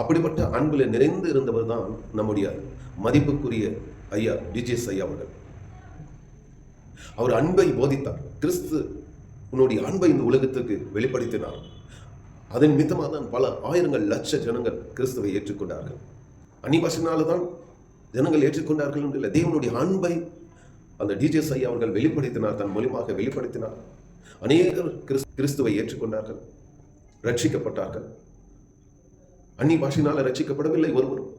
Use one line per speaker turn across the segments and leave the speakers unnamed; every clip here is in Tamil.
அப்படிப்பட்ட அன்பில் நிறைந்து இருந்தவர் தான் நம்முடைய மதிப்புக்குரிய ஐயா டிஜேஸ் ஐயா அவர்கள். அவர் அன்பை போதித்தார். கிறிஸ்து உன்னுடைய அன்பை இந்த உலகத்துக்கு வெளிப்படுத்தினார். அதன் மித்தமாக தான் பல ஆயிரங்கள் லட்ச ஜனங்கள் கிறிஸ்துவை ஏற்றுக்கொண்டார்கள். அன்னிபாசினால தான் ஜனங்கள் ஏற்றுக்கொண்டார்கள் என்று இல்லை. தேவனுடைய அன்பை அந்த டிஜேஸ் ஐயா அவர்கள் வெளிப்படுத்தினார். தன் மூலியமாக வெளிப்படுத்தினார். அநேகர் கிறிஸ்து கிறிஸ்துவை ஏற்றுக்கொண்டார்கள். ரட்சிக்கப்பட்டார்கள். அந்நி பாஷையினால் ரசிக்கப்படவில்லை ஒருவரும்.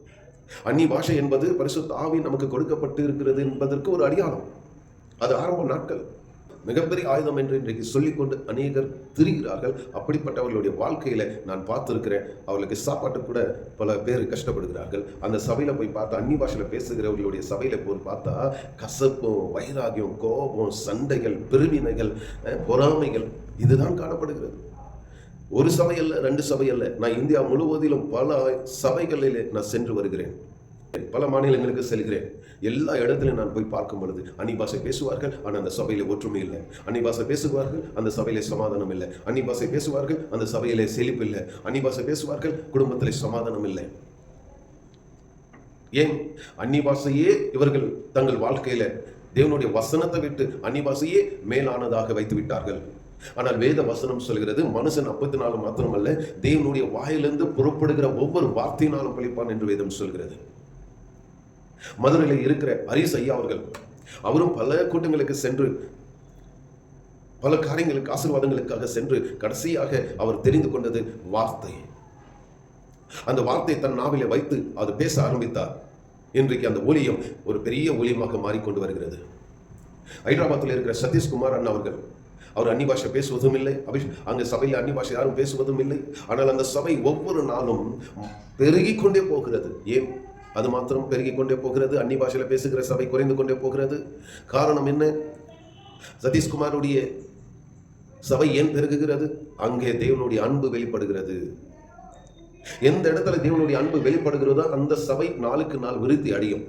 அந்நி பாஷை என்பது பரிசு தாவி நமக்கு கொடுக்கப்பட்டு இருக்கிறது என்பதற்கு ஒரு அடையாளம். அது ஆரம்ப நாட்கள். மிகப்பெரிய ஆயுதம் என்று இன்றைக்கு சொல்லிக்கொண்டு அநேகர் திரிகிறார்கள். அப்படிப்பட்டவர்களுடைய வாழ்க்கையில நான் பார்த்துருக்கிறேன். அவர்களுக்கு சாப்பாட்டு கூட பல பேர் கஷ்டப்படுகிறார்கள். அந்த சபையில போய் பார்த்தா அந்நி பாஷையில் பேசுகிறவர்களுடைய சபையில போய் பார்த்தா கசப்பும் வைராகியம் கோபம் சண்டைகள் பிரிவினைகள் பொறாமைகள் இதுதான் காணப்படுகிறது. ஒரு சபையல்ல ரெண்டு சபையல்ல. நான் இந்தியா முழுவதிலும் பல சபைகளிலே நான் சென்று வருகிறேன். பல மாநிலங்களுக்கு செல்கிறேன். எல்லா இடத்துலையும் நான் போய் பார்க்கும் பொழுது அன்னி பாஷை பேசுவார்கள் ஆனால் அந்த சபையில ஒற்றுமை இல்லை. அன்னி பாஷை பேசுவார்கள் அந்த சபையிலே சமாதானம் இல்லை. அன்னி பாஷை பேசுவார்கள் அந்த சபையிலே செழிப்பு இல்லை. அன்னி பாஷை பேசுவார்கள் குடும்பத்தில் சமாதானம் இல்லை. ஏன்? அன்னி பாஷையே இவர்கள் தங்கள் வாழ்க்கையில தேவனுடைய வசனத்தை விட்டு அன்னி பாஷையே மேலானதாக வைத்து விட்டார்கள். ஆனால் வேத வசனம் சொல்கிறது மனுஷன் அப்பத்தினாலும் மாத்திரமல்ல தேவனுடைய வாயிலிருந்து புறப்படுகிற ஒவ்வொரு வார்த்தையினாலும் பழிப்பான் என்று வேதம் சொல்கிறது. மதுரையில் இருக்கிற ஹரிஸ் ஐயா அவர்கள் அவரும் பல கூட்டங்களுக்கு சென்று பல காரியங்களுக்கு ஆசீர்வாதங்களுக்காக சென்று கடைசியாக அவர் தெரிந்து கொண்டது வார்த்தை. அந்த வார்த்தை தன் நாவிலே வைத்து அது பேச ஆரம்பித்தார். இன்றைக்கு அந்த ஊழியம் ஒரு பெரிய ஊழியமாக மாறிக்கொண்டு வருகிறது. ஹைதராபாத்தில் இருக்கிற சதீஷ்குமார் அண்ணா அவர்கள் அவர் அன்னி பாஷை பேசுவதும் இல்லை. அபிஷ் அங்கே சபையில் அன்னி பாஷை யாரும் பேசுவதும் இல்லை. ஆனால் அந்த சபை ஒவ்வொரு நாளும் பெருகிக் கொண்டே போகிறது. ஏன்? அது மாத்திரம் பெருகிக் கொண்டே போகிறது. அன்னி பாஷையில் பேசுகிற சபை குறைந்து கொண்டே போகிறது. காரணம் என்ன? சதீஷ்குமாருடைய சபை ஏன் பெருகுகிறது? அங்கே தேவனுடைய அன்பு வெளிப்படுகிறது. எந்த இடத்துல தேவனுடைய அன்பு வெளிப்படுகிறதோ அந்த சபை நாளுக்கு நாள் விருத்தி அடையும்.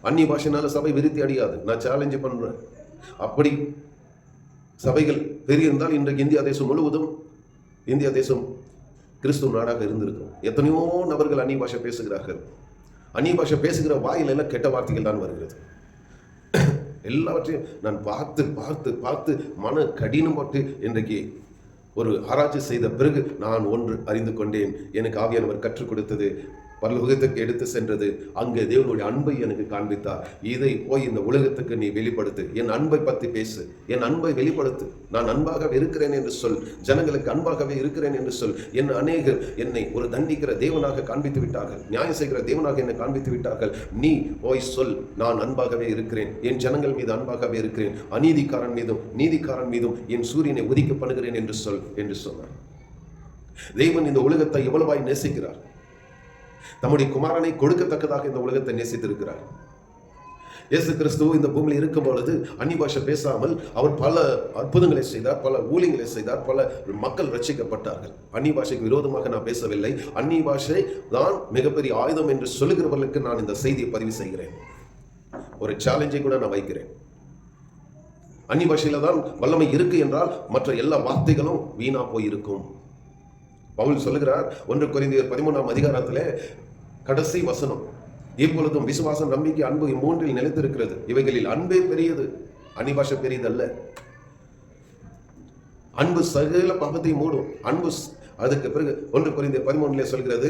அந்நிய பாஷைனால சபை விருத்தி அடையாது. நான் சேலஞ்சு பண்றேன். அப்படி சபைகள் பெரியிருந்தால் இன்றைக்கு இந்தியா தேசம் முழுவதும் இந்தியா தேசம் கிறிஸ்துவ நாடாக இருந்திருக்கும். எத்தனையோ நபர்கள் அந்நிய பாஷை பேசுகிறார்கள். அந்நிய பாஷை பேசுகிற வாயில் எல்லாம் கெட்ட வார்த்தைகள் தான் வருகிறது. எல்லாவற்றையும் நான் பார்த்து பார்த்து பார்த்து மன கடினப்பட்டு இன்றைக்கு ஒரு ஆராய்ச்சி செய்த பிறகு நான் ஒன்று அறிந்து கொண்டேன். எனக்கு ஆவியானவர் கற்றுக் கொடுத்தது. பரலோகத்துக்கு எடுத்து சென்றது. அங்கே தேவனுடைய அன்பை எனக்கு காண்பித்தார். இதை போய் இந்த உலகத்துக்கு நீ வெளிப்படுத்து. என் அன்பை பற்றி பேசு. என் அன்பை வெளிப்படுத்து. நான் அன்பாகவே இருக்கிறேன் என்று சொல். ஜனங்களுக்கு அன்பாகவே இருக்கிறேன் என்று சொல். என் அநேகர் என்னை ஒரு தண்டிக்கிற தேவனாக காண்பித்து விட்டார்கள். நியாயம் செய்கிற தேவனாக என்னை காண்பித்து விட்டார்கள். நீ போய் சொல். நான் அன்பாகவே இருக்கிறேன். என் ஜனங்கள் மீது அன்பாகவே இருக்கிறேன். அநீதிக்காரன் மீதும் நீதிக்காரன் மீதும் என் சூரியனை உதிக்க பண்ணுகிறேன் என்று சொல் என்று சொன்னார். தேவன் இந்த உலகத்தை எவ்வளவாய் நேசிக்கிறார்? தம்முடைய குமாரனை கொடுக்கத்தக்கதாக இந்த உலகத்தை நேசித்திருக்கிறார். இயேசு கிறிஸ்து இந்த பூமியில் இருக்கும் பொழுது அந்நி பாஷை பேசாமல் அவர் பல அற்புதங்களை செய்தார் பல ஊழியங்களை செய்தார் பல மக்கள் ரசிக்கப்பட்டார்கள் அந்நி பாஷைக்கு விரோதமாக நான் பேசவில்லை. அந்நி பாஷை தான் மிகப்பெரிய ஆயுதம் என்று சொல்லுகிறவர்களுக்கு நான் இந்த செய்தியை பதிவு செய்கிறேன். ஒரு சேலஞ்சை கூட நான் வைக்கிறேன். அந்நி பாஷையில் தான் வல்லமை இருக்கு என்றால் மற்ற எல்லா வார்த்தைகளும் வீணா போயிருக்கும். பவுல் சொல்லுகிறார் ஒன்று குறைந்த பதிமூணாம் அதிகாரத்தில் கடைசி வசனம். இப்பொழுதும் விசுவாசம் நம்பிக்கை அன்பு இம்மூன்றில் நிலைத்திருக்கிறது. இவைகளில் அன்பே பெரியது அனிபாஷ பெரியதல்ல. அன்பு சகல பாவத்தை மூடும். அன்பு அதுக்கு பிறகு ஒன்று குறைந்த பதிமூணுல சொல்கிறது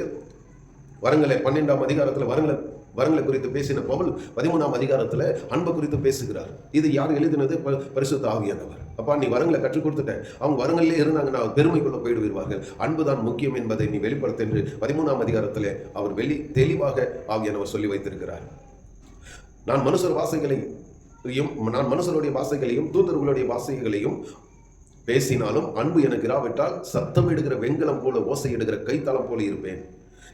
வரங்களை பன்னெண்டாம் அதிகாரத்தில் வரங்களை வரங்களை குறித்து பேசின பவுல் பதிமூணாம் அதிகாரத்தில் அன்பு குறித்து பேசுகிறார். இது யார் எழுதினது? ப- பரிசுத்த ஆவியானவர். அப்பா நீ வரங்களை கற்றுக் கொடுத்துட்டேன் அவங்க வரங்களிலே இருந்தாங்கன்னா பெருமைக்குள்ள போயிடுவீர்கள். அன்புதான் முக்கியம் என்பதை நீ வெளிப்படுத்த என்று பதிமூணாம் அதிகாரத்தில் அவர் வெளி தெளிவாக ஆவியானவர் சொல்லி வைத்திருக்கிறார். நான் மனுஷர் வாசைகளையும் நான் மனுஷருடைய வாசைகளையும் தூதர்களுடைய வாசைகளையும் பேசினாலும் அன்பு எனக்கு இராவிட்டால் எடுக்கிற வெண்கலம் போல ஓசையிடுகிற கைத்தளம் போல இருப்பேன்.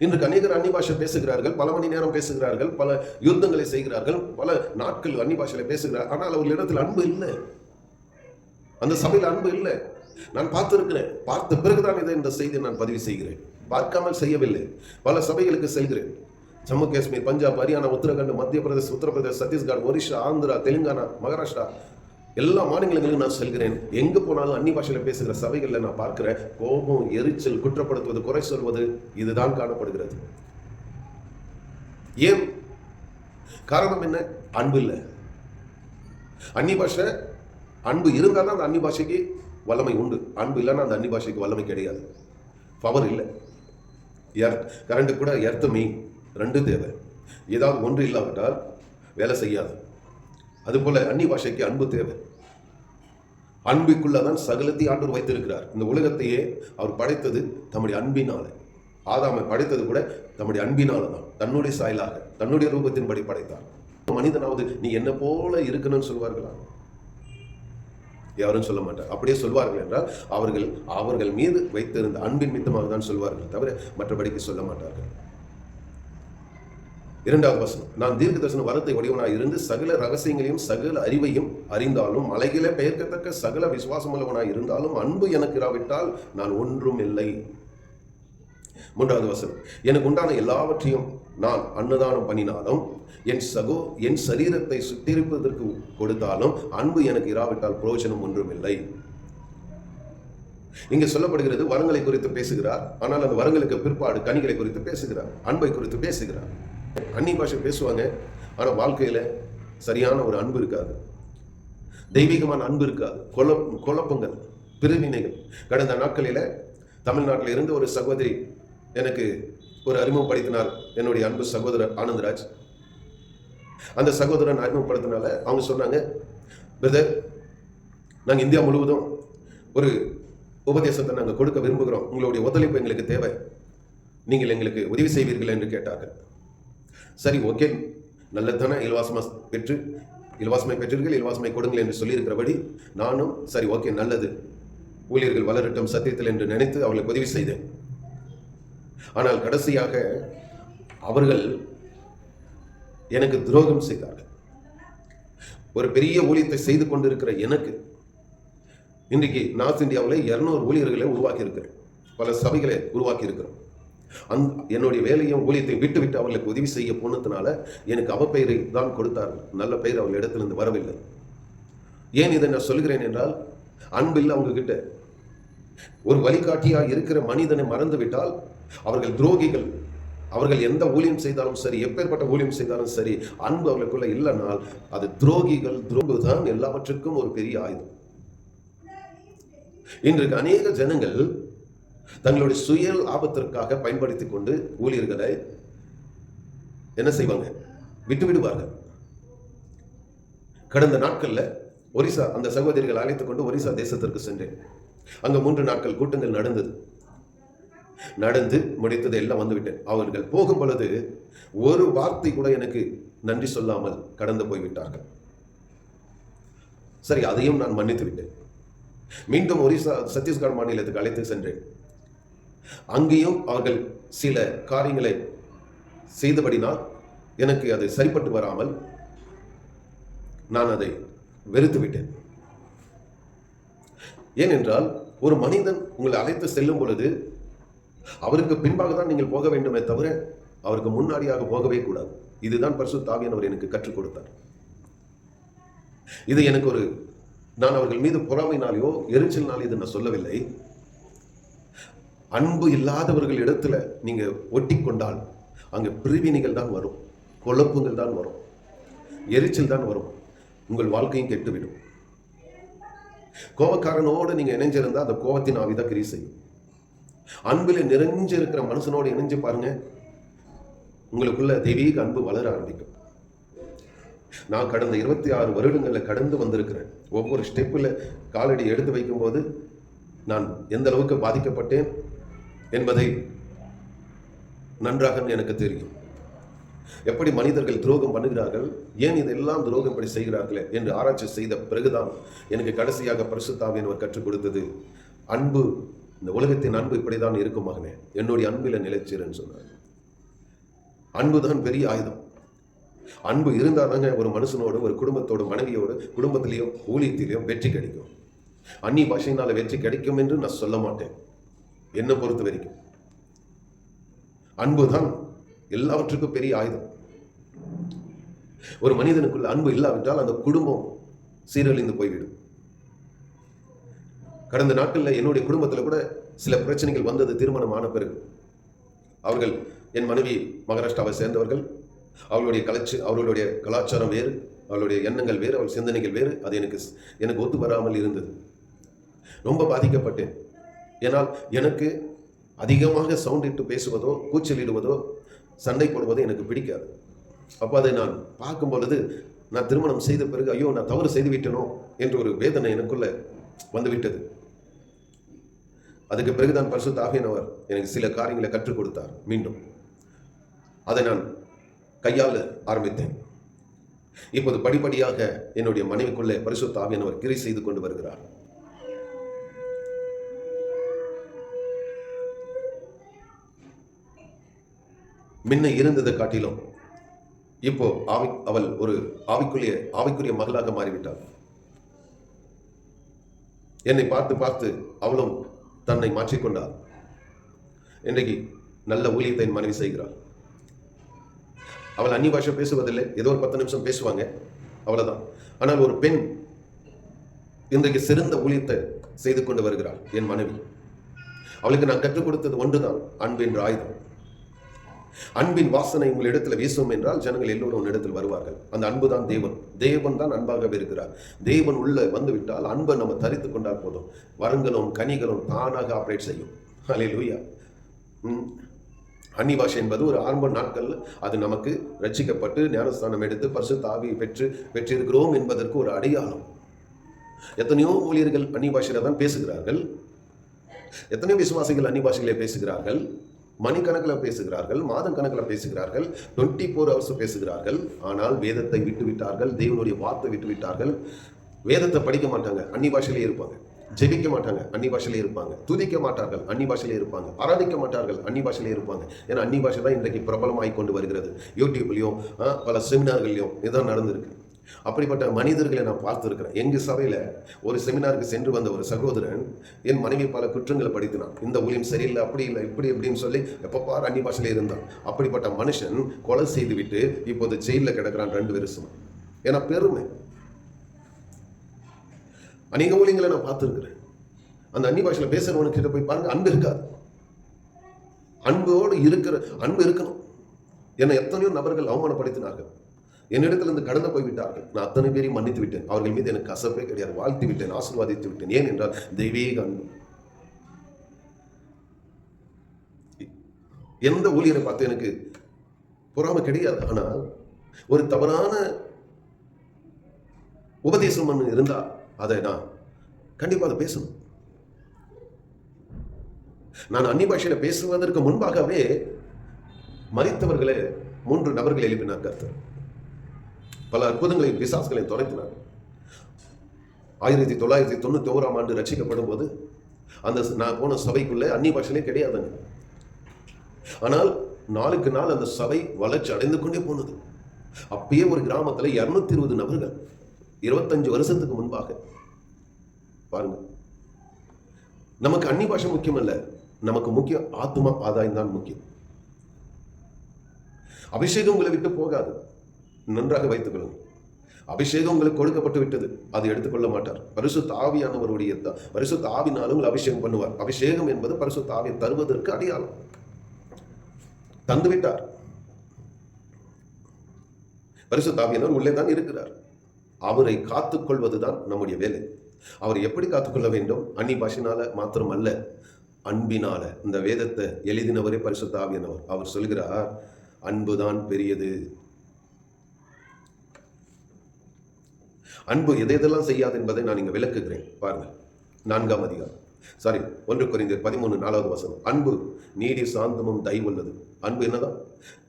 இன்றைக்கு அநேகர் அன்னி பாஷை பேசுகிறார்கள் பல மணி நேரம் பேசுகிறார்கள் பல யுத்தங்களை செய்கிறார்கள் பல நாட்கள் அன்னி பாஷையில பேசுகிறார். ஆனால் அவர்களிடத்தில் அன்பு இல்லை. அந்த சபையில் அன்பு இல்லை. நான் பார்த்திருக்கிறேன். பார்த்த பிறகுதான் இதை இந்த செய்தியை நான் பதிவு செய்கிறேன். பார்க்காமல் செய்யவில்லை. பல சபைகளுக்கு செல்கிறேன். ஜம்மு காஷ்மீர் பஞ்சாப் ஹரியானா உத்தரகாண்ட் மத்திய பிரதேஷ் உத்தரப்பிரதேஷ் சத்தீஸ்கர் ஒரிஷா ஆந்திரா தெலுங்கானா மகாராஷ்டிரா எல்லா மாநிலங்களிலும் நான் செல்கிறேன். எங்கே போனாலும் அந்நி பாஷையில் பேசுகிற சபைகளில் நான் பார்க்குற கோபம் எரிச்சல் குற்றப்படுத்துவது குறை சொல்வது இதுதான் காணப்படுகிறது. ஏன்? காரணம் என்ன? அன்பு இல்லை. அந்நி பாஷை அன்பு இருந்தால் தான் அந்த அந்நி பாஷைக்கு வல்லமை உண்டு. அன்பு இல்லைன்னா அந்த அந்நி பாஷைக்கு வல்லமை கிடையாது. பவர் இல்லை. எர்த் கரண்ட் கூட எர்த்து மீன் ரெண்டு தேவை. ஏதாவது ஒன்று இல்லாவிட்டால் வேலை செய்யாது. அதுபோல் அந்நி பாஷைக்கு அன்பு தேவை. அன்பிற்குள்ளதான் சகலத்தை ஆண்டவர் வைத்திருக்கிறார். இந்த உலகத்தையே அவர் படைத்தது தம்முடைய அன்பினால. ஆதாமை படைத்தது கூட தம்முடைய அன்பினால தான் தன்னுடைய சாயலாக தன்னுடைய ரூபத்தின்படி படைத்தார். மனிதனாவது நீ என்ன போல இருக்கணும்னு சொல்வார்களா? யாரும் சொல்ல மாட்டார். அப்படியே சொல்வார்கள் என்றால் அவர்கள் அவர்கள் மீது வைத்திருந்த அன்பின் மித்தமாக தான் சொல்வார்கள் தவிர மற்றபடிக்கு சொல்ல மாட்டார்கள். இரண்டாவது வசனம். நான் தீர்க்க தரிசன வரத்தை உடையவனாய் இருந்து சகல ரகசியங்களையும் சகல அறிவையும் அறிந்தாலும் மலைகளை பெயர்க்கத்தக்க சகல விசுவாசமுள்ளவனாக இருந்தாலும் அன்பு எனக்கு இராவிட்டால் நான் ஒன்றும் இல்லை. மூன்றாவது வசனம். எனக்கு உண்டான எல்லாவற்றையும் நான் அன்னதானம் பண்ணினாலும் என் சகோ என் சரீரத்தை சுத்திரிப்பதற்கு கொடுத்தாலும் அன்பு எனக்கு இராவிட்டால் பிரயோஜனம் ஒன்றும் இல்லை. இங்க சொல்லப்படுகிறது வரங்களை குறித்து பேசுகிறார். ஆனால் அந்த வரங்களுக்கு பிற்பாடு கனிகளை குறித்து பேசுகிறார். அன்பை குறித்து பேசுகிறார். அந்நிய பாஷை பேசுவாங்க ஆனால் வாழ்க்கையில் சரியான ஒரு அன்பு இருக்காது. தெய்வீகமான அன்பு இருக்காது. குழ குழப்பங்கள் பிரிவினைகள். கடந்த நாட்களில் தமிழ்நாட்டில் இருந்து ஒரு சகோதரி எனக்கு ஒரு அறிமுகப்படுத்தினார் என்னுடைய அன்பு சகோதரர் ஆனந்தராஜ். அந்த சகோதரன் அறிமுகப்படுத்தினால அவங்க சொன்னாங்க பிரதர் நாங்கள் இந்தியா முழுவதும் ஒரு உபதேசத்தை நாங்கள் கொடுக்க விரும்புகிறோம். உங்களுடைய ஒத்துழைப்பு எங்களுக்கு தேவை. நீங்கள் எங்களுக்கு உதவி செய்வீர்கள் என்று கேட்டார்கள். சரி ஓகே. நல்லதானே இலவாசமாக பெற்று இலவாசமை பெற்றீர்கள் இலவாசமை கொடுங்கள் என்று சொல்லியிருக்கிறபடி நானும் சரி ஓகே நல்லது. ஊழியர்கள் வளரட்டும் சத்தியத்தில் என்று நினைத்து அவர்களை உதவி செய்தேன். ஆனால் கடைசியாக அவர்கள் எனக்கு துரோகம் செய்தார்கள். ஒரு பெரிய ஊழியத்தை செய்து கொண்டிருக்கிற எனக்கு இன்றைக்கு நார்த் இந்தியாவில் இரநூறு ஊழியர்களை உருவாக்கி இருக்கிறேன் பல சபைகளை உருவாக்கி இருக்கிறோம் அந் என்னுடைய வேலையும் ஊழியத்தை விட்டு விட்டு அவர்களுக்கு உதவி செய்ய போனதுனால எனக்கு அவப்பெயரை தான் கொடுத்தார்கள் நல்ல பெயர் அவர்கள் இடத்திலிருந்து வரவில்லை. ஏன் இதை நான் சொல்கிறேன் என்றால் அன்பில் அவங்க கிட்ட ஒரு வழிகாட்டியாக இருக்கிற மனிதனை மறந்துவிட்டால் அவர்கள் துரோகிகள். அவர்கள் எந்த ஊழியம் செய்தாலும் சரி எப்பேற்பட்ட ஊழியம் செய்தாலும் சரி அன்பு அவர்களுக்குள்ள இல்லைனால் அது துரோகிகள் துரோகு தான் எல்லாவற்றுக்கும் ஒரு பெரிய ஆயுதம். இன்றைக்கு அநேக ஜனங்கள் தங்களுடைய சுய ஆபத்திற்காக பயன்படுத்திக் கொண்டு ஊழியர்களை என்ன செய்வாங்க? விட்டு விடுவார்கள் கடந்த நாட்கள்ல ஒரிசா அந்த சகோதரிகள் அழைத்துக் கொண்டு ஒரிசா தேசத்திற்கு சென்றேன். அங்க மூன்று நாட்கள் கூட்டங்கள் நடந்தது. நடந்து முடித்தது எல்லாம் வந்துவிட்டேன். அவர்கள் போகும் பொழுது ஒரு வார்த்தை கூட எனக்கு நன்றி சொல்லாமல் கடந்து போய்விட்டார்கள். சரி அதையும் நான் மன்னித்து விட்டேன் மீண்டும் ஒரிசா சத்தீஸ்கர் மாநிலத்துக்கு அழைத்து சென்றேன். அங்கேயும் அவர்கள் சில காரியங்களை செய்தபடினால் எனக்கு அது சரிப்பட்டு வராமல் நான் அதை வெறுத்து விட்டேன் ஏனென்றால் ஒரு மனிதன் உங்களை அழைத்து செல்லும் பொழுது அவருக்கு பின்பாக தான் நீங்கள் போக வேண்டுமே தவிர அவருக்கு முன்னாடியாக போகவே கூடாது. இதுதான் பரிசு அவர் எனக்கு கற்றுக் கொடுத்தார். இது எனக்கு ஒரு நான் அவர்கள் மீது பொறாமைனாலேயோ எரிச்சல்னாலே இதை நான் சொல்லவில்லை. அன்பு இல்லாதவர்கள் இடத்துல நீங்கள் ஒட்டி கொண்டால் அங்கே பிரிவினைகள் தான் வரும் குழப்பங்கள் தான் வரும் எரிச்சல் தான் வரும். உங்கள் வாழ்க்கையும் கெட்டுவிடும். கோபக்காரனோடு நீங்கள் இணைஞ்சிருந்தால் அந்த கோபத்தின் ஆவிதான் கிரி செய்யும். அன்பில் நிறைஞ்சு இருக்கிற மனுஷனோடு இணைஞ்சு பாருங்க உங்களுக்குள்ள தெய்வீக அன்பு வளர ஆரம்பிக்கும். நான் கடந்த இருபத்தி ஆறு வருடங்களில் கடந்து வந்திருக்கிறேன். ஒவ்வொரு ஸ்டெப்பில் காலடி எடுத்து வைக்கும்போது நான் எந்த அளவுக்கு பாதிக்கப்பட்டேன் என்பதை நன்றாக எனக்கு தெரியும். எப்படி மனிதர்கள் துரோகம் பண்ணுகிறார்கள்? ஏன் இதெல்லாம் துரோகம் இப்படி செய்கிறார்களே? என்று ஆராய்ச்சி செய்த பிறகுதான் எனக்கு கடைசியாக பரிசுத்தாவியனவர் கற்றுக் கொடுத்தது. அன்பு இந்த உலகத்தின் அன்பு இப்படிதான் இருக்கும் மகனே. என்னுடைய அன்பில நிலைச்சிருன்னு சொன்னார். அன்புதான் பெரிய ஆயுதம். அன்பு இருந்தால் தாங்க ஒரு மனுஷனோடு ஒரு குடும்பத்தோட மனைவியோடு குடும்பத்திலேயோ ஊழியத்திலேயோ வெற்றி கிடைக்கும். அந்நி பாஷையினால வெற்றி கிடைக்கும் என்று நான் சொல்ல மாட்டேன். என்னை பொறுத்த வரைக்கும். அன்புதான் எல்லாவற்றுக்கும் பெரிய ஆயுதம். ஒரு மனிதனுக்குள்ள அன்பு இல்லாவிட்டால் அந்த குடும்பம் சீரழிந்து போய்விடும். கடந்த நாட்களில் என்னுடைய குடும்பத்தில் கூட சில பிரச்சனைகள் வந்தது திருமணம் ஆன பிறகு. அவர்கள் என் மனைவி மகாராஷ்டிராவை சேர்ந்தவர்கள். அவளுடைய கலச்சு அவர்களுடைய கலாச்சாரம் வேறு அவளுடைய எண்ணங்கள் வேறு அவள் சிந்தனைகள் வேறு. அது எனக்கு எனக்கு ஒத்து வராமல் இருந்தது. ரொம்ப பாதிக்கப்பட்டேன். ஏனால் எனக்கு அதிகமாக சவுண்ட் இட்டு பேசுவதோ கூச்சலிடுவதோ சண்டை போடுவதோ எனக்கு பிடிக்காது. அப்போ அதை நான் பார்க்கும் பொழுது நான் திருமணம் செய்த பிறகு ஐயோ நான் தவறு செய்து விட்டனோ என்ற ஒரு வேதனை எனக்குள்ள வந்துவிட்டது. அதுக்கு பிறகுதான் பரிசுத்த ஆவியானவர் எனக்கு சில காரியங்களை கற்றுக் கொடுத்தார் மீண்டும். அதை நான் கையால் ஆரம்பித்தேன். இப்போது படிப்படியாக என்னுடைய மனைவிக்குள்ளே பரிசுத்த ஆவியானவர் கிரி செய்து கொண்டு வருகிறார். முன்ன இருந்ததை காட்டிலும் இப்போ ஆவி அவள் ஒரு ஆவிக்குரிய ஆவிக்குரிய மகளாக மாறிவிட்டாள். என்னை பார்த்து பார்த்து அவளும் தன்னை மாற்றிக்கொண்டாள் இன்றைக்கு நல்ல ஊழியத்தை என் மனைவி செய்கிறாள். அவள் அந்நிய பாஷை பேசுவதில்லை. ஏதோ ஒரு பத்து நிமிஷம் பேசுவாங்க. அவ்வளோதான் ஆனால் ஒரு பெண் இன்றைக்கு சிறந்த ஊழியத்தை செய்து கொண்டு வருகிறாள் என் மனைவி. அவளுக்கு நான் கற்றுக் கொடுத்தது ஒன்றுதான். அன்பு என்ற ஆயுதம். அன்பின் வாசனை உங்கள் இடத்துல வீசும் என்றால் ஜனங்கள் எல்லோரும் உன்னிடத்தில் வருவார்கள். அந்த அன்பு தான் தேவன். தேவன் தான் அன்பாகவே இருக்கிறார். தேவன் உள்ளே வந்துவிட்டால் அன்பை நம்ம தரித்து கொண்டால் போதும். வரங்களும் கனிகளும் தானாக ஆப்ரேட் செய்யும். அலே லூயா அன்னி பாஷை என்பது ஒரு ஆரம்ப நாட்கள் அது நமக்கு ரட்சிக்கப்பட்டு ஞானஸ்தானம் எடுத்து பரிசு தாவி பெற்று பெற்றிருக்கிறோம் என்பதற்கு ஒரு அடையாளம். எத்தனையோ ஊழியர்கள் அன்னி பாஷையில் தான் பேசுகிறார்கள். எத்தனையோ விசுவாசிகள் அன்னி பாஷையிலே பேசுகிறார்கள். மணிக்கணக்கில் பேசுகிறார்கள் மாதம் கணக்கில் பேசுகிறார்கள் டுவெண்ட்டி ஃபோர் ஹவர்ஸ் பேசுகிறார்கள். ஆனால் வேதத்தை விட்டு விட்டார்கள் தேவனுடைய வார்த்தை விட்டு விட்டார்கள் வேதத்தை படிக்க மாட்டாங்க அன்னி பாஷையிலே இருப்பாங்க. ஜெபிக்க மாட்டாங்க அன்னி பாஷையிலே இருப்பாங்க. துதிக்க மாட்டார்கள் அன்னி பாஷையிலே இருப்பாங்க. ஆராதிக்க மாட்டார்கள் அன்னி பாஷையிலே இருப்பாங்க. ஏன்னா அன்னி பாஷை தான் இன்றைக்கு பிரபலமாகி கொண்டு வருகிறது. யூடியூப்லேயும் பல செமினார்கள்லையும் இதுதான் நடந்திருக்கு. அப்படிப்பட்ட மனிதர்களை நான் பார்த்துருக்கிறேன். எங்கள் சபையில் ஒரு செமினாருக்கு சென்று வந்த ஒரு சகோதரன் என் மனைவி பல குற்றங்களை படித்தினான். இந்த ஊழியம் சரியில்லை அப்படி இல்லை இப்படி இப்படின்னு சொல்லி எப்போ பார் அன்னி பாஷையில் இருந்தான். அப்படிப்பட்ட மனுஷன் கொலை செய்து விட்டு இப்போது ஜெயிலில் கிடக்கிறான் ரெண்டு வருஷம் ஏன்னா பெருமை. அநேக ஊழியங்களை நான் பார்த்துருக்கிறேன். அந்த அன்னி பாஷையில் பேசுறவனுக்கு கிட்ட போய் பாருங்க அன்பு இருக்காது. அன்போடு இருக்கிற அன்பு இருக்கணும். என்னை எத்தனையோ நபர்கள் அவமானப்படுத்தினார்கள். என்னிடத்தில் இருந்து கடந்து போய்விட்டார்கள். நான் அத்தனை பேரையும் மன்னித்து விட்டேன். அவர்கள் மீது எனக்கு கசப்பே கிடையாது. வாழ்த்து விட்டேன். ஆசீர்வாதித்து விட்டேன். ஏன் என்றால் தெய்வீக அன்பு. எந்த ஊழியரை பார்த்து எனக்கு பொறாமை கிடையாது. ஆனால் ஒரு தவறான உபதேசம் ஒன்று இருந்தால் அதை நான் கண்டிப்பாக அதை பேசணும். நான் அன்னி பாஷையில் பேசுவதற்கு முன்பாகவே மறித்தவர்களை மூன்று நபர்கள் எழுப்பினார் கர்த்தர். பல அற்புதங்களையும் பிசாஸ்களையும் துரைத்தினார். ஆயிரத்தி தொள்ளாயிரத்தி தொண்ணூத்தி ஓராம் ஆண்டு ரட்சிக்கப்படும் போது அந்த நான் போன சபைக்குள்ளே அன்னி பாஷையிலே கிடையாதுங்க. ஆனால் நாளுக்கு நாள் அந்த சபை வளர்ச்சி அடைந்து கொண்டே போனது. அப்பயே ஒரு கிராமத்தில் இருநூத்தி இருபது நபர்கள் இருபத்தஞ்சு வருஷத்துக்கு முன்பாக. பாருங்க. நமக்கு அன்னி பாஷை முக்கியம் அல்ல நமக்கு முக்கியம் ஆத்மா ஆதாயம் தான் முக்கியம். அபிஷேகம் உங்களை விட்டு போகாது. நன்றாக வைத்துக் கொள்ளுங்கள். அபிஷேகம் உங்களுக்கு கொடுக்கப்பட்டு விட்டது. அதை எடுத்துக்கொள்ள மாட்டார். பரிசு தாவியானவருடைய பரிசு தாவினாலும் உங்களை அபிஷேகம் பண்ணுவார். அபிஷேகம் என்பது பரிசு தாவியை தருவதற்கு அடையாளம். தந்துவிட்டார். பரிசு தாவியனர் உள்ளே தான் இருக்கிறார். அவரை காத்துக்கொள்வதுதான் நம்முடைய வேலை. அவர் எப்படி காத்துக்கொள்ள வேண்டும்? அன்னி பாஷினால மாத்திரம் அல்ல அன்பினால. இந்த வேதத்தை எழுதினவரே பரிசு ஆவியானவர். அவர் சொல்கிறார் அன்புதான் பெரியது. அன்பு எதை எதெல்லாம் செய்யாது என்பதை நான் இங்கே விளக்குகிறேன். பாருங்கள். நான்காம் அதிகாரம். சாரி ஒன்று குறைந்த பதிமூணு நாலாவது வசனம். அன்பு நீடி சாந்தமும் தயவுள்ளது. அன்பு என்னதான்?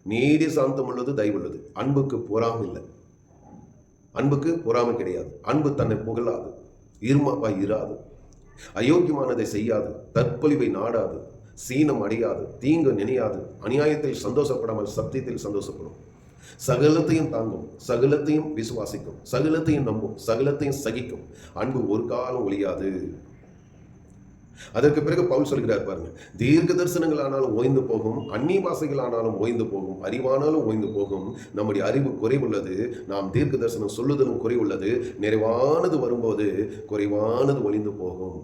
நீடி சாந்தம் உள்ளது தயவுள்ளது. அன்புக்கு பொறாமை இல்லை. அன்புக்கு பொறாமை கிடையாது. அன்பு தன்னை புகழாது. இருமாப்பா இராது. அயோக்கியமானதை செய்யாது. தற்பொழிவை நாடாது. சீனம் அடையாது தீங்கு நினையாது. அநியாயத்தில் சந்தோஷப்படாமல் சத்தியத்தில் சந்தோஷப்படும். சகலத்தையும் தாங்கும் சகலத்தையும் விசுவாசிக்கும் சகலத்தையும் நம்பும் சகலத்தையும் சகிக்கும் அன்பு ஒரு காலம் ஒழியாது. அதற்கு பிறகு பவுல் சொல்கிறார் பாருங்க தீர்க்க தரிசனங்கள் ஆனாலும் ஓய்ந்து போகும் அந்நிய பாசைகள் ஆனாலும் ஓய்ந்து போகும் அறிவானாலும் ஓய்ந்து போகும். நம்முடைய அறிவு குறைவுள்ளது நாம் தீர்க்க தரிசனம் சொல்லுதலும் குறைவுள்ளது நிறைவானது வரும்போது குறைவானது ஒளிந்து போகும்.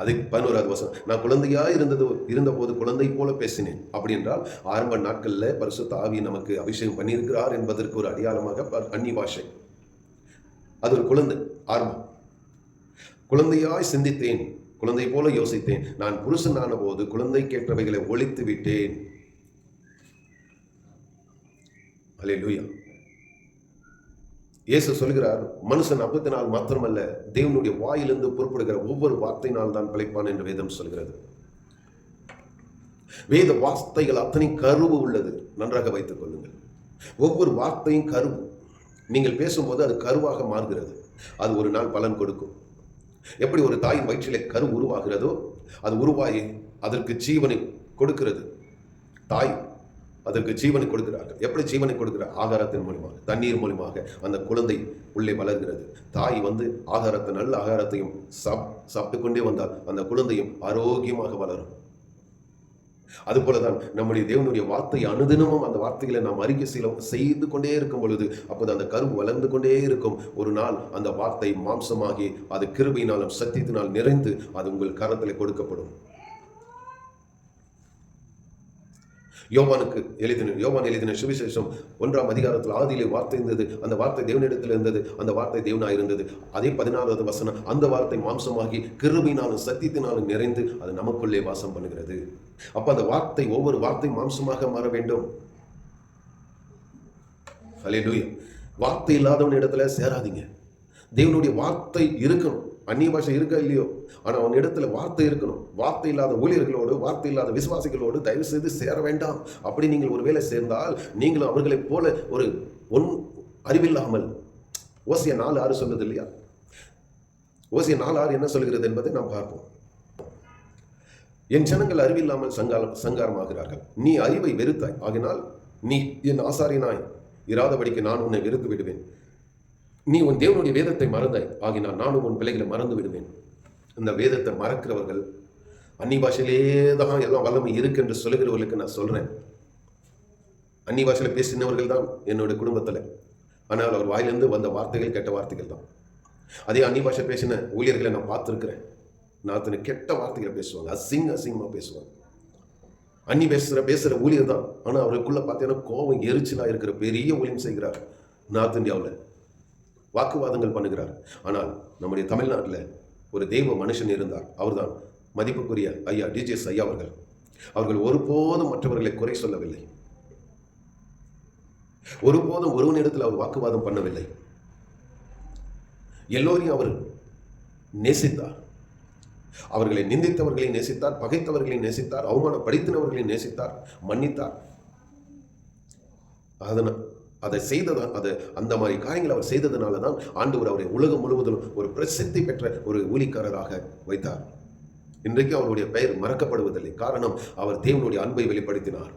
அது பதினோராவது வசனம். நான் குழந்தையா இருந்தது இருந்தபோது குழந்தை போல பேசினேன். அப்படி என்றால் ஆரம்ப நாட்களில் பரிசு தாவி நமக்கு அபிஷேகம் பண்ணியிருக்கிறார் என்பதற்கு ஒரு அடையாளமாக ப- அந்நிய பாஷை. அது ஒரு குழந்தை ஆரம்பம். குழந்தையாய் சிந்தித்தேன் குழந்தை போல யோசித்தேன். நான் புருஷனான போது குழந்தை கேட்டவைகளை ஒழித்து விட்டேன். அலே லூயா இயேசு சொல்கிறார் மனுஷன் அப்பத்தினால் மாத்திரமல்ல தேவனுடைய வாயிலிருந்து புறப்படுகிற ஒவ்வொரு வார்த்தையினால் தான் பிழைப்பான் என்று வேதம் சொல்கிறது. வேத வார்த்தைகள் அத்தனை கருவு உள்ளது. நன்றாக வைத்துக் கொள்ளுங்கள். ஒவ்வொரு வார்த்தையும் கருவு. நீங்கள் பேசும்போது அது கருவாக மாறுகிறது. அது ஒரு நாள் பலன் கொடுக்கும். எப்படி ஒரு தாயின் வயிற்றிலே கரு உருவாகிறதோ அது உருவாகி அதற்கு ஜீவனை கொடுக்கிறது. தாய் அதற்கு ஜீவனை கொடுக்கிறார்கள். எப்படி ஜீவனை கொடுக்கிற? ஆகாரத்தின் மூலியமாக தண்ணீர் மூலியமாக அந்த குழந்தை உள்ளே வளர்கிறது. தாய் வந்து ஆகாரத்தை நல்ல ஆகாரத்தையும் சாப் சாப்பிட்டு கொண்டே வந்தால் அந்த குழந்தையும் ஆரோக்கியமாக வளரும். அதுபோலதான் நம்முடைய தேவனுடைய வார்த்தை அனுதினமும் அந்த வார்த்தைகளை நாம் அறிக்கை செய்து கொண்டே இருக்கும் பொழுது அப்போது அந்த கரும்பு வளர்ந்து கொண்டே இருக்கும். ஒரு நாள் அந்த வார்த்தை மாம்சமாகி அது கிருபையினாலும் சத்தியத்தினால் நிறைந்து அது உங்கள் கரத்தில் கொடுக்கப்படும். யோவானுக்கு எழுதின யோவான் எழுதின சுவிசேஷம் ஒன்றாம் அதிகாரத்தில் ஆதியிலே வார்த்தை இருந்தது. அந்த வார்த்தை தேவனிடத்தில் இருந்தது. அந்த வார்த்தை தேவனாக இருந்தது. அதே பதினாறாவது வசனம் அந்த வார்த்தை மாம்சமாகி கிருபினாலும் சத்தியத்தினாலும் நிறைந்து அது நமக்குள்ளே வாசம் பண்ணுகிறது. அப்போ அந்த வார்த்தை ஒவ்வொரு வார்த்தை மாம்சமாக மாற வேண்டும். வார்த்தை இல்லாதவன் இடத்துல சேராதீங்க. தேவனுடைய வார்த்தை இருக்கணும். அந்நிய பாஷை இருக்கா இல்லையோ? ஆனால் அவன் இடத்துல வார்த்தை இருக்கணும். வார்த்தை இல்லாத ஊழியர்களோடு வார்த்தை இல்லாத விசுவாசிகளோடு தயவு செய்து சேர வேண்டாம். அப்படி நீங்கள் ஒரு வேலை சேர்ந்தால் நீங்களும் அவர்களைப் போல ஒரு ஒன் அறிவில்லாமல். ஓசிய நாலு ஆறு சொல்லுது இல்லையா? ஓசிய நாலு ஆறு என்ன சொல்கிறது என்பதை நாம் பார்ப்போம். என் ஜனங்கள் அறிவில்லாமல் சங்காரம் சங்காரமாகிறார்கள். நீ அறிவை வெறுத்தாய். ஆகினால் நீ என் ஆசாரியனாய். இராதபடிக்கு நான் உன்னை வெறுத்து விடுவேன். நீ உன் தேவனுடைய வேதத்தை மறந்தாய். ஆகினால் நானும் உன் பிள்ளைகளை மறந்து விடுவேன். இந்த வேதத்தை மறக்கிறவர்கள் அன்னி பாஷையிலே தான் எல்லாம் வல்லமை இருக்கு என்று சொல்லுகிறவர்களுக்கு நான் சொல்கிறேன் அன்னி பாஷையில் பேசினவர்கள் தான் என்னோட குடும்பத்தில். ஆனால் அவர் வாயிலிருந்து வந்த வார்த்தைகள் கெட்ட வார்த்தைகள் தான். அதே அன்னி பாஷை பேசின ஊழியர்களை நான் பார்த்துருக்குறேன். நான் கெட்ட வார்த்தைகளை பேசுவாங்க. அசிங்க அசிங்கமாக பேசுவாங்க. அன்னி பேசுகிற பேசுகிற ஊழியர் தான். ஆனால் அவருக்குள்ளே பார்த்தீங்கன்னா கோபம் எரிச்சலாக இருக்கிற பெரிய ஊழியம் செய்கிறார். நார்த் இந்தியாவில். வாக்குவாதங்கள் பண்ணுகிறார். ஆனால் நம்முடைய தமிழ்நாட்டில் ஒரு தெய்வ மனுஷன் இருந்தார். அவர்தான் மதிப்புக்குரிய ஐயா டிஜிஎஸ் ஐயா அவர்கள். அவர்கள் ஒருபோதும் மற்றவர்களை குறை சொல்லவில்லை. ஒருபோதும் ஒருவனிடத்தில் அவர் வாக்குவாதம் பண்ணவில்லை. எல்லோரையும் அவர் நேசித்தார். அவர்களை நிந்தித்தவர்களை நேசித்தார் பகைத்தவர்களை நேசித்தார் அவமானப்படுத்தினவர்களை நேசித்தார் மன்னித்தார். அதனால் அதை செய்ததா அது அந்த மாதிரி காரியங்களை அவர் செய்ததுனால தான் ஆண்டவர் அவரை உலகம் முழுவதும் ஒரு பிரசித்தி பெற்ற ஒரு ஊழிக்காரராக வைத்தார். இன்றைக்கு அவருடைய பெயர் மறக்கப்படுவதில்லை. காரணம் அவர் தேவனுடைய அன்பை வெளிப்படுத்தினார்.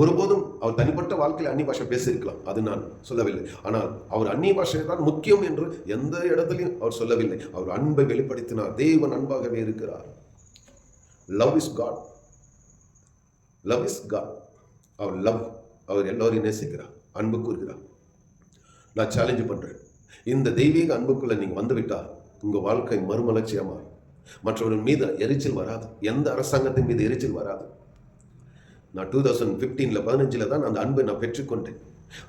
ஒருபோதும் அவர் தனிப்பட்ட வாழ்க்கையில் அந்நிய பாஷை பேசியிருக்கலாம். அது நான் சொல்லவில்லை. ஆனால் அவர் அந்நிய பாஷை தான் முக்கியம் என்று எந்த இடத்துலையும் அவர் சொல்லவில்லை. அவர் அன்பை வெளிப்படுத்தினார். தேவன் அன்பாகவே இருக்கிறார். Love is God love is God our love அவர் எல்லோரையும் நேசிக்கிறார் அன்பு கூறுகிறார். நான் சேலஞ்சு பண்ணுறேன் இந்த தெய்வீக அன்புக்குள்ளே நீங்கள் வந்துவிட்டால் உங்கள் வாழ்க்கை மறுமலர்ச்சியமா மற்றவர்கள் மீது எரிச்சல் வராது. எந்த அரசாங்கத்தின் மீது எரிச்சல் வராது. நான் டூ தௌசண்ட் ஃபிஃப்டீனில் பதினஞ்சில் தான் அந்த அன்பை நான் பெற்றுக்கொண்டேன்.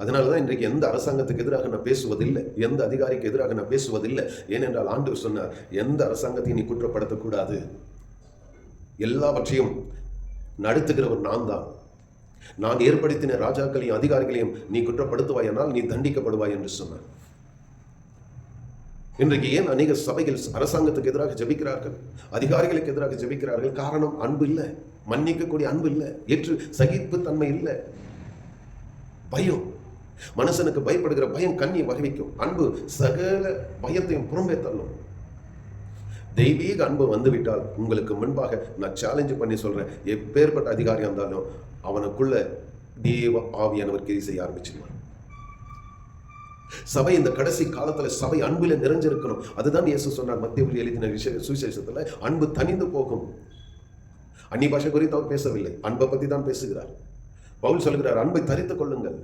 அதனால தான் இன்றைக்கு எந்த அரசாங்கத்துக்கு எதிராக நான் பேசுவதில்லை எந்த அதிகாரிக்கு எதிராக நான் பேசுவதில்லை. ஏனென்றால் ஆண்டவர் சொன்னார் எந்த அரசாங்கத்தையும் நீ குற்றப்படுத்தக்கூடாது. எல்லாவற்றையும் நடத்துகிறவர் நான் தான் நான் ஏற்படுத்தின ராஜாக்களையும் அதிகாரிகளையும் நீ குற்றப்படுத்துவாயானால் நீ தண்டிக்கப்படுவாய் என்று சொன்னான் இன்றைக்கு ஏன் அநேக சபைகள் அரசாங்கத்துக்கு எதிராக ஜபிக்கிறார்கள்? அதிகாரிகளுக்கு எதிராக ஜெபிக்கிறார்கள்? காரணம் அன்பு இல்லை. மன்னிக்கக்கூடிய அன்பு இல்லை. ஏற்று சகிப்பு தன்மை இல்லை. பயம். மனுஷனுக்கு பயப்படுகிற பயம் கண்ணியை வகவிக்கும் அன்பு சகல பயத்தையும் புறம்பே தள்ளும். தெய்வீக அன்பு வந்துவிட்டால் உங்களுக்கு முன்பாக நான் சேலஞ்சு பண்ணி சொல்றேன். எப்பேற்பட்ட அதிகாரியா இருந்தாலும் அவனுக்குள்ள தேவ ஆவியானவர் கிரி செய்ய ஆரம்பிச்சிருவான். சபை இந்த கடைசி காலத்துல சபை அன்புல நிறைஞ்சிருக்கணும். அதுதான் இயேசு சொன்னார் மத்திய எழுதின விஷய சுவிசேஷத்துல அன்பு தனிந்து போகும். அந்நி பாஷை குறித்து அவர் பேசவில்லை. அன்பை பத்தி தான் பேசுகிறார். பவுல் சொல்கிறார் அன்பை தரித்துக் கொள்ளுங்கள்.